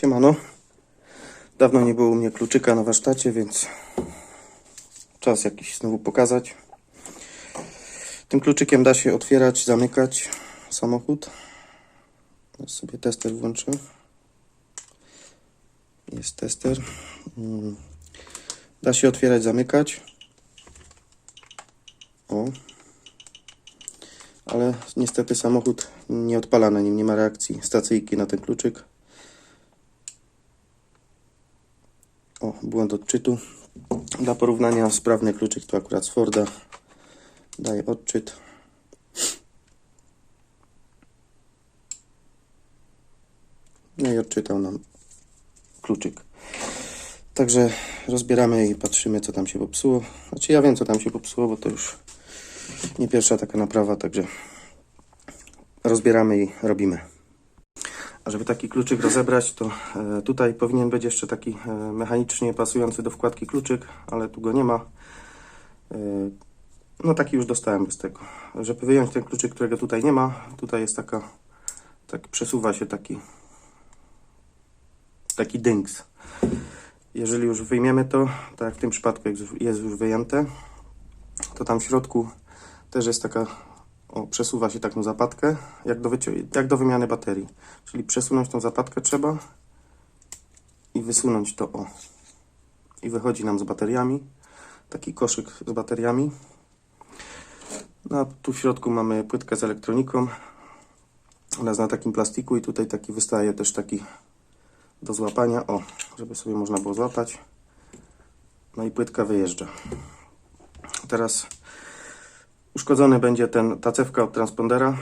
Siemano. Dawno nie było u mnie kluczyka na warsztacie, więc czas jakiś znowu pokazać. Tym kluczykiem da się otwierać, zamykać samochód. Teraz sobie tester włączę. Jest tester. Mm. Da się otwierać, zamykać. O. Ale niestety samochód nie odpala na nim, nie ma reakcji stacyjki na ten kluczyk. O, błąd odczytu. Dla porównania sprawny kluczyk to akurat z Forda. Daje odczyt. No i odczytał nam kluczyk. Także rozbieramy i patrzymy, co tam się popsuło. Znaczy, ja wiem, co tam się popsuło, bo to już nie pierwsza taka naprawa, także rozbieramy i robimy. A żeby taki kluczyk rozebrać, to e, tutaj powinien być jeszcze taki e, mechanicznie pasujący do wkładki kluczyk, ale tu go nie ma. E, No taki już dostałem bez tego. Żeby wyjąć ten kluczyk, którego tutaj nie ma, tutaj jest taka, tak przesuwa się taki taki dynks. Jeżeli już wyjmiemy to, tak jak w tym przypadku jest już wyjęte, to tam w środku też jest taka, o, przesuwa się taką zapadkę, jak do, jak do wymiany baterii. Czyli przesunąć tą zapadkę trzeba i wysunąć to, o. I wychodzi nam z bateriami, taki koszyk z bateriami. No, a tu w środku mamy płytkę z elektroniką. Ona jest na takim plastiku i tutaj taki wystaje też taki do złapania, o, żeby sobie można było złapać. No i płytka wyjeżdża. Teraz uszkodzony będzie ten, ta cewka od transpondera,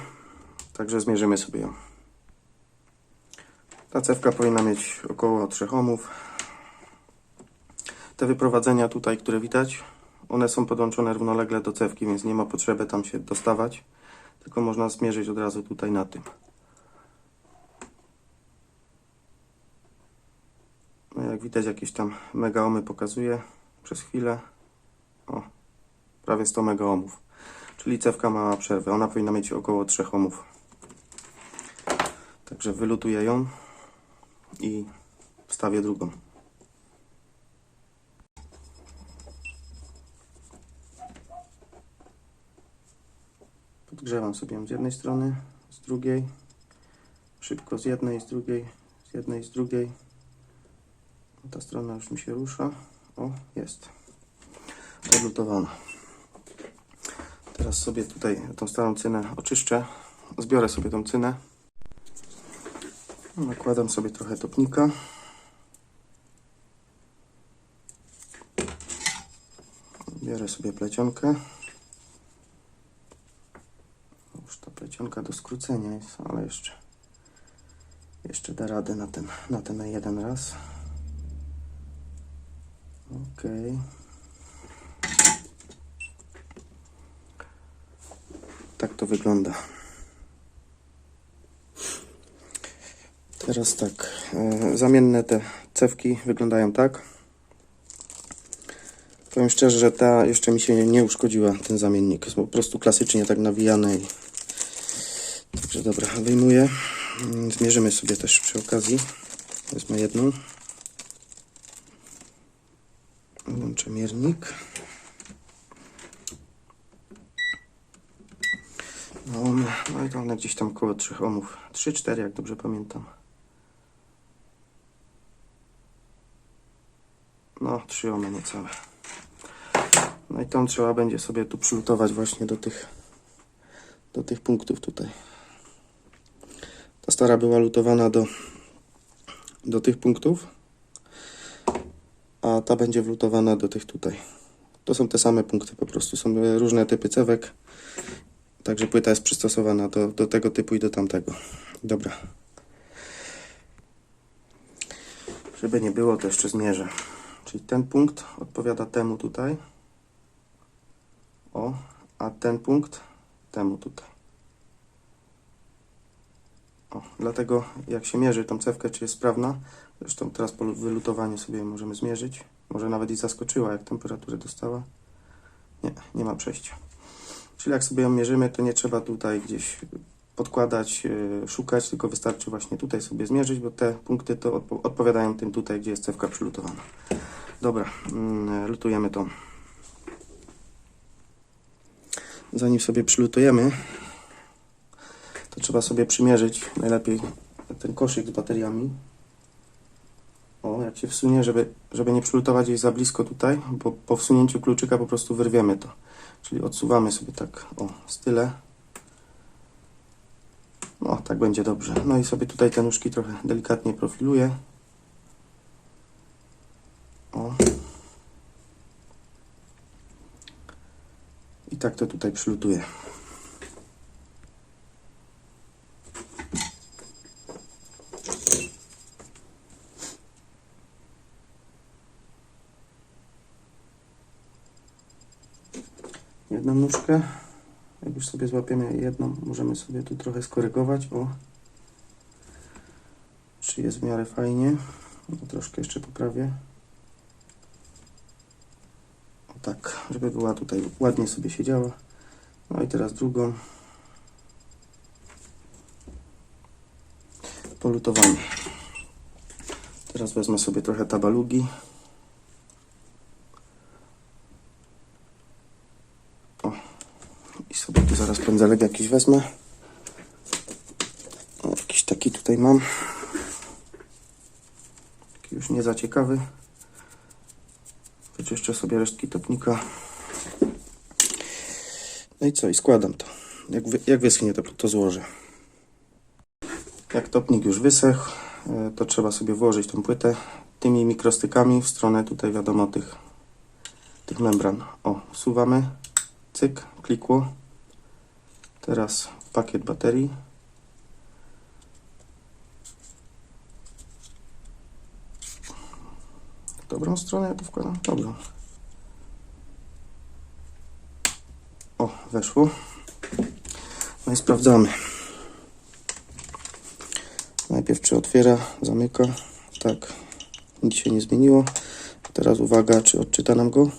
także zmierzymy sobie ją. Ta cewka powinna mieć około 3 ohmów. Te wyprowadzenia tutaj, które widać, one są podłączone równolegle do cewki, więc nie ma potrzeby tam się dostawać, tylko można zmierzyć od razu tutaj na tym. No jak widać jakieś tam megaomy pokazuje przez chwilę. O, prawie 100 megaomów. Czyli cewka ma przerwę. Ona powinna mieć około 3 ohmów. Także wylutuję ją i wstawię drugą. Podgrzewam sobie ją z jednej strony, z drugiej. Szybko z jednej, z drugiej, z jednej, z drugiej. Ta strona już mi się rusza. O, jest. Odlutowana. Teraz sobie tutaj tą starą cynę oczyszczę. Zbiorę sobie tą cynę. Nakładam sobie trochę topnika. Biorę sobie plecionkę. Już ta plecionka do skrócenia jest, ale jeszcze jeszcze da radę na ten, na ten jeden raz. Okej. Tak to wygląda. Teraz tak. E, zamienne te cewki wyglądają tak. Powiem szczerze, że ta jeszcze mi się nie, uszkodziła, ten zamiennik. Jest po prostu klasycznie tak nawijany. Także dobra, wyjmuję. Mm, Zmierzymy sobie też przy okazji. Wezmę jedną. Włączę miernik. No, i to one gdzieś tam koło 3 ohmów. 3-4 jak dobrze pamiętam. No, 3 ohmy niecałe. No i tą trzeba będzie sobie tu przylutować właśnie do tych do tych punktów tutaj. Ta stara była lutowana do do tych punktów a ta będzie wlutowana do tych tutaj. To są te same punkty po prostu. Są różne typy cewek, także płyta jest przystosowana do, do tego typu i do tamtego. Dobra. Żeby nie było, to jeszcze zmierzę. Czyli ten punkt odpowiada temu tutaj. O, a ten punkt temu tutaj. O, dlatego jak się mierzy tą cewkę, czy jest sprawna, zresztą teraz po wylutowaniu sobie możemy zmierzyć. Może nawet i zaskoczyła, jak temperaturę dostała. Nie, nie ma przejścia. Czyli jak sobie ją mierzymy, to nie trzeba tutaj gdzieś podkładać, e, szukać, tylko wystarczy właśnie tutaj sobie zmierzyć, bo te punkty to odpo- odpowiadają tym tutaj, gdzie jest cewka przylutowana. Dobra, mm, lutujemy to. Zanim sobie przylutujemy, to trzeba sobie przymierzyć najlepiej ten koszyk z bateriami. O, jak się wsunie, żeby, żeby nie przylutować jej za blisko tutaj, bo po wsunięciu kluczyka po prostu wyrwiemy to. Czyli odsuwamy sobie tak, o, z tyle. No, tak będzie dobrze. No i sobie tutaj te nóżki trochę delikatnie profiluję. O. I tak to tutaj przylutuję. Jedną nóżkę. Jak już sobie złapiemy jedną, możemy sobie tu trochę skorygować. O, czy jest w miarę fajnie. No, troszkę jeszcze poprawię. O tak, żeby była tutaj ładnie sobie siedziała. No i teraz drugą. Polutowamy. Teraz wezmę sobie trochę tabalugi. I sobie tu zaraz pędzelek jakiś wezmę. O, jakiś taki tutaj mam. Taki już nie za ciekawy. Wyczyszczę sobie resztki topnika. No i co? I składam to. Jak, jak wyschnie, to, to złożę. Jak topnik już wysechł, e, to trzeba sobie włożyć tą płytę tymi mikrostykami w stronę tutaj wiadomo tych, tych membran. O, wsuwamy. Cyk, klikło. Teraz pakiet baterii. W dobrą stronę ja to wkładam? Dobrą. O, weszło. No i sprawdzamy. Najpierw czy otwiera, zamyka. Tak, nic się nie zmieniło. Teraz uwaga, czy odczyta nam go?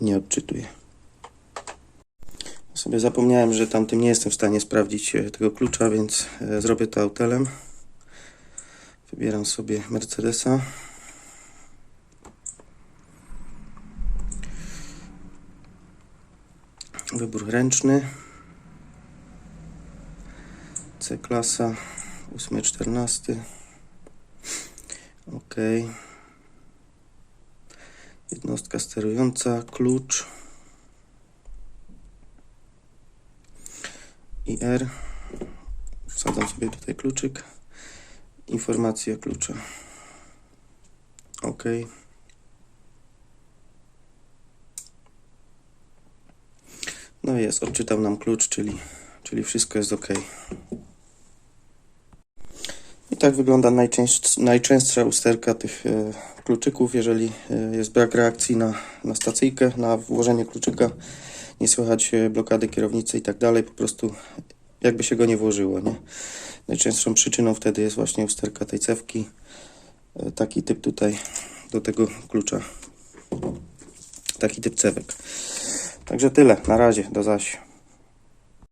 nie odczytuje. Sobie zapomniałem, że tamtym nie jestem w stanie sprawdzić e, tego klucza, więc e, zrobię to autelem. Wybieram sobie Mercedesa. Wybór ręczny. C-klasa 8-14. OK. Jednostka sterująca, klucz i R. Wsadzam sobie tutaj kluczyk. Informacja klucza. OK. No jest, odczytał nam klucz, czyli, czyli wszystko jest OK. I tak wygląda najczęst, najczęstsza usterka tych e, kluczyków, jeżeli e, jest brak reakcji na, na stacyjkę, na włożenie kluczyka, nie słychać e, blokady kierownicy i tak dalej, po prostu jakby się go nie włożyło, nie? Najczęstszą przyczyną wtedy jest właśnie usterka tej cewki, e, taki typ tutaj do tego klucza, taki typ cewek. Także tyle, na razie, do zaś.